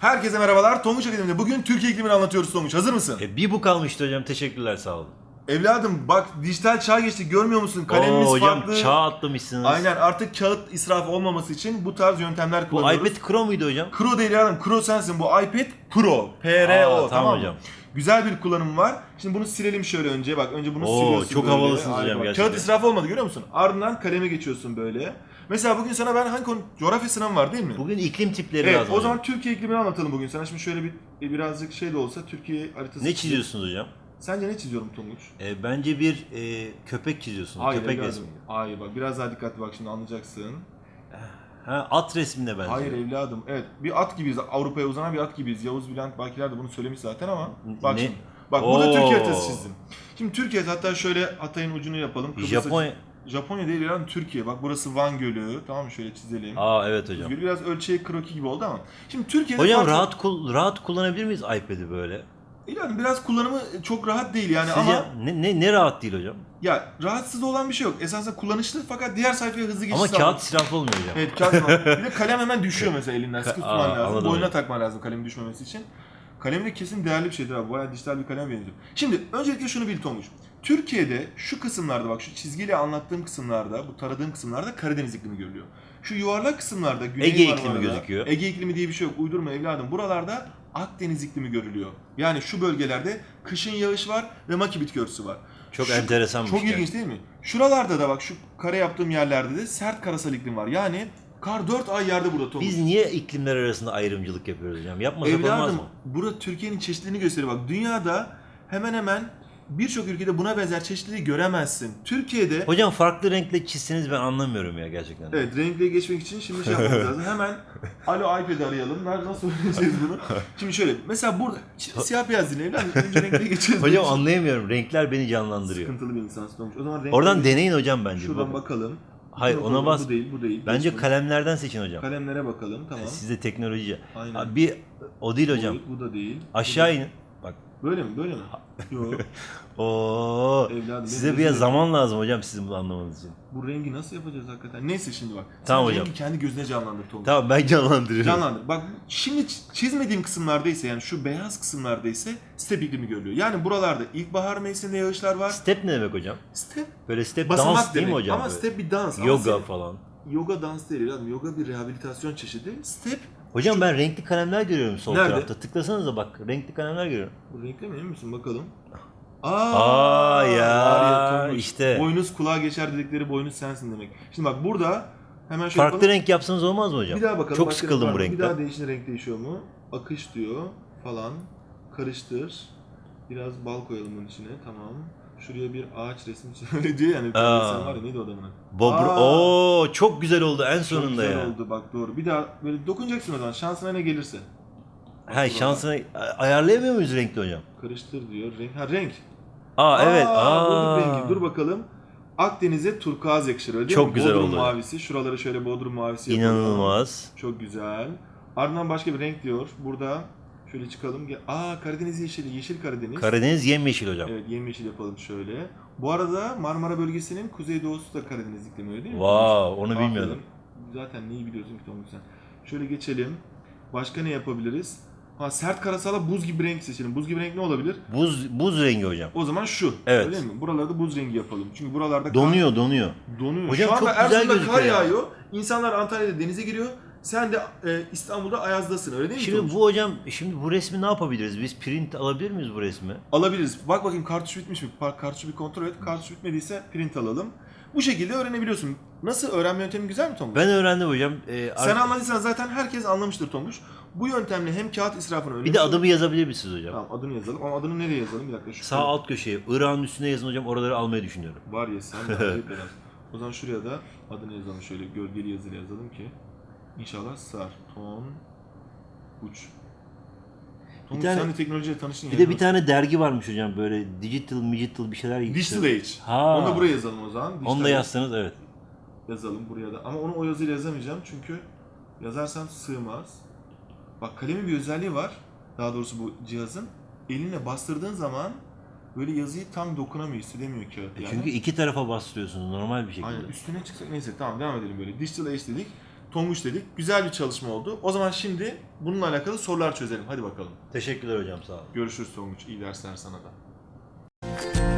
Herkese merhabalar. Tonguç Akademi'de bugün Türkiye iklimini anlatıyoruz Tonguç. Hazır mısın? E, bir bu kalmıştı hocam. Teşekkürler sağ olun. Evladım bak dijital çağ geçti görmüyor musun? Kalemimiz Oo, hocam farklı. çağ atlamışsınız. Aynen artık kağıt israfı olmaması için bu tarz yöntemler Bu kullanıyoruz. iPad Pro muydu hocam? Pro değil adam. Pro sensin. Bu iPad Pro. P-R-O. Tamam, tamam hocam. Güzel bir kullanım var. Şimdi bunu silelim şöyle önce. Bak önce bunu Oo, siliyorsun çok böyle. havalısınız hocam gerçekten. Kağıt israfı olmadı görüyor musun? Ardından kaleme geçiyorsun böyle. Mesela bugün sana ben hangi konu? Coğrafya sınavı var değil mi? Bugün iklim tipleri Evet lazım o zaman Türkiye iklimini anlatalım bugün. Sana şimdi şöyle bir e, birazcık şey de olsa Türkiye haritası. Ne çiziyorsunuz hocam? Sence ne çiziyorum Tonguç? E, bence bir e, köpek çiziyorsunuz. Hayır köpek evladım. resmi. Hayır bak biraz daha dikkatli bak şimdi anlayacaksın. Ha, at resmine benziyor. Hayır evladım. Evet bir at gibiyiz. Avrupa'ya uzanan bir at gibiyiz. Yavuz Bülent Bakiler de bunu söylemiş zaten ama. Bak Ne? şimdi. Bak burada Oo. Türkiye haritası çizdim. Şimdi Türkiye hatta şöyle Hatay'ın ucunu yapalım. Kıbrıs'a- Japonya. Japonya değil lan Türkiye. Bak burası Van Gölü. Tamam mı? Şöyle çizelim. Aa evet hocam. Biraz ölçeği kroki gibi oldu ama. Şimdi Türkiye'de Hocam farklı- rahat kul- rahat kullanabilir miyiz iPad'i böyle? Yani biraz kullanımı çok rahat değil yani Sizce ama ne, ne, ne rahat değil hocam? ya rahatsız olan bir şey yok. Esasında kullanışlı fakat diğer sayfaya hızlı geçiş Ama kağıt israfı olmuyor hocam. Evet kağıt. Bir de kalem hemen düşüyor mesela elinden. Sıkı tutman lazım. Boynuna takman lazım kalem düşmemesi için. Kalem de kesin değerli bir şeydir abi. Bayağı dijital bir kalem benziyor. Şimdi öncelikle şunu bil Tomuş. Türkiye'de şu kısımlarda bak şu çizgiyle anlattığım kısımlarda, bu taradığım kısımlarda Karadeniz iklimi görülüyor. Şu yuvarlak kısımlarda Güney Ege Marmara'da- iklimi gözüküyor. Ege iklimi diye bir şey yok. Uydurma evladım. Buralarda Akdeniz iklimi görülüyor. Yani şu bölgelerde kışın yağış var ve maki bitki örtüsü var. Çok Şu- enteresan bir Çok şey. ilginç değil mi? Şuralarda da bak şu kare yaptığım yerlerde de sert karasal iklim var. Yani kar 4 ay yerde burada Tomuş. Biz niye iklimler arasında ayrımcılık yapıyoruz hocam? Yapmasak olmaz Evladım mı? burada Türkiye'nin çeşitliliğini gösteriyor. Bak dünyada hemen hemen birçok ülkede buna benzer çeşitliliği göremezsin. Türkiye'de Hocam farklı renkle çizseniz ben anlamıyorum ya gerçekten. Evet renkliye geçmek için şimdi şey yapmamız lazım. Hemen alo iPad'i arayalım. Nerede nasıl öğreneceğiz bunu? Şimdi şöyle mesela burada siyah beyaz dinleyelim. Önce renkliye geçeceğiz. Hocam anlayamıyorum. Renkler beni canlandırıyor. Sıkıntılı bir insansın olmuş. O zaman renkliye Oradan deneyin hocam bence. Şuradan bakalım. Hayır, Bu ona bas. Bu değil, bu değil. Bence Geç bunu. kalemlerden seçin hocam. Kalemlere bakalım tamam. Siz de teknoloji. Aynen. Abi bir o değil hocam. Bu, bu da değil. Aşağı inin. Bak. Böyle mi? Böyle mi? Yok. Oo. Evladım, Size gözüm- zaman lazım hocam sizin bunu anlamanız için. Bu rengi nasıl yapacağız hakikaten? Neyse şimdi bak. Tamam Sen hocam. rengi kendi gözüne canlandır Tolga. Tamam ben canlandırıyorum. Canlandır. Bak şimdi çizmediğim kısımlarda ise yani şu beyaz kısımlarda ise step iklimi görülüyor. Yani buralarda ilkbahar mevsiminde yağışlar var. Step ne demek hocam? Step Böyle step basamak dans değil demek. mi hocam? Ama böyle? step bir dans. Yoga falan. yoga dans değil. Yoga bir rehabilitasyon çeşidi. Step Hocam ben renkli kalemler görüyorum sol Nerede? tarafta. Tıklasanıza bak renkli kalemler görüyorum. bu renkli mi emin misin bakalım. Aa, ya, var Tonguç. işte. Boynuz kulağa geçer dedikleri boynuz sensin demek. Şimdi bak burada hemen şöyle Farklı yapalım. renk yapsanız olmaz mı hocam? Bir daha bakalım. Çok başka sıkıldım bu mı? Bir daha renkten. değişen renk değişiyor mu? Akış diyor falan. Karıştır. Biraz bal koyalım bunun içine. Tamam. Şuraya bir ağaç resmi öyle diyor yani. Aa. Sen var ya neydi o adamın? adı? Bobro. Aa. Oo çok güzel oldu en Çok sonunda güzel ya. oldu bak doğru. Bir daha böyle dokunacaksın o zaman şansına ne gelirse. Ha şansını ayarlayamıyor muyuz renkli hocam? Karıştır diyor. Renk. Ha renk. Aa, evet. Aa. bulduk rengi. Dur bakalım. Akdeniz'e turkuaz yakışır öyle değil Çok mi? güzel Bodrum oldu. mavisi. Şuraları şöyle Bodrum mavisi yapalım. İnanılmaz. Çok güzel. Ardından başka bir renk diyor. Burada şöyle çıkalım. Aa Karadeniz yeşili. Yeşil Karadeniz. Karadeniz yemyeşil hocam. Evet yemyeşil yapalım şöyle. Bu arada Marmara bölgesinin kuzeydoğusu da Karadeniz iklimi öyle değil mi? Wow, onu Aferin. bilmiyordum. Zaten neyi biliyorsun ki Tonguç sen. Şöyle geçelim. Başka ne yapabiliriz? Ha sert karasala buz gibi renk seçelim. Buz gibi renk ne olabilir? Buz buz rengi hocam. O zaman şu. Evet. Öyle mi? Buralarda buz rengi yapalım. Çünkü buralarda kar- Donuyor donuyor. donuyor. Hocam Şu anda çok güzel Erzurum'da kar ya. yağıyor. İnsanlar Antalya'da denize giriyor. Sen de e, İstanbul'da Ayaz'dasın. Öyle değil mi? Şimdi bu hocam şimdi bu resmi ne yapabiliriz? Biz print alabilir miyiz bu resmi? Alabiliriz. Bak bakayım kartuş bitmiş mi? Par- Kartuşu bir kontrol et. Kartuş bitmediyse print alalım. Bu şekilde öğrenebiliyorsun. Nasıl öğrenme yöntemi güzel mi Tonguç? Ben öğrendim hocam. Ee, Sen ar- anladıysan zaten herkes anlamıştır Tonguç. Bu yöntemle hem kağıt israfını önlemiş. bir de adımı yazabilir misiniz hocam? Tamam adını yazalım. Ama adını nereye yazalım? Bir dakika. Şu Sağ alt köşeye Irak'ın üstüne yazın hocam oraları almayı düşünüyorum. Var ya sen de acayip. O zaman şuraya da adını yazalım şöyle gölgeli yazıyla yazalım ki inşallah sar. Ton uç. Ton tane- sen de teknolojiyle tanıştın Bir ya, de bir tane dergi varmış hocam böyle digital, digital bir şeyler. Digital Age. Ha. Onu da buraya yazalım o zaman. Digital Onu da yazsanız evet. Yazalım buraya da. Ama onu o yazıyla yazamayacağım çünkü yazarsam sığmaz. Bak kalemin bir özelliği var. Daha doğrusu bu cihazın. Eline bastırdığın zaman böyle yazıyı tam dokunamıyor, hissedemiyor kağıt. E Yani. Çünkü iki tarafa bastırıyorsunuz normal bir şekilde. Aynen üstüne çıksak neyse tamam devam edelim böyle. Digital Age dedik. Tonguç dedik. Güzel bir çalışma oldu. O zaman şimdi bununla alakalı sorular çözelim. Hadi bakalım. Teşekkürler hocam sağ olun. Görüşürüz Tonguç. İyi dersler sana da.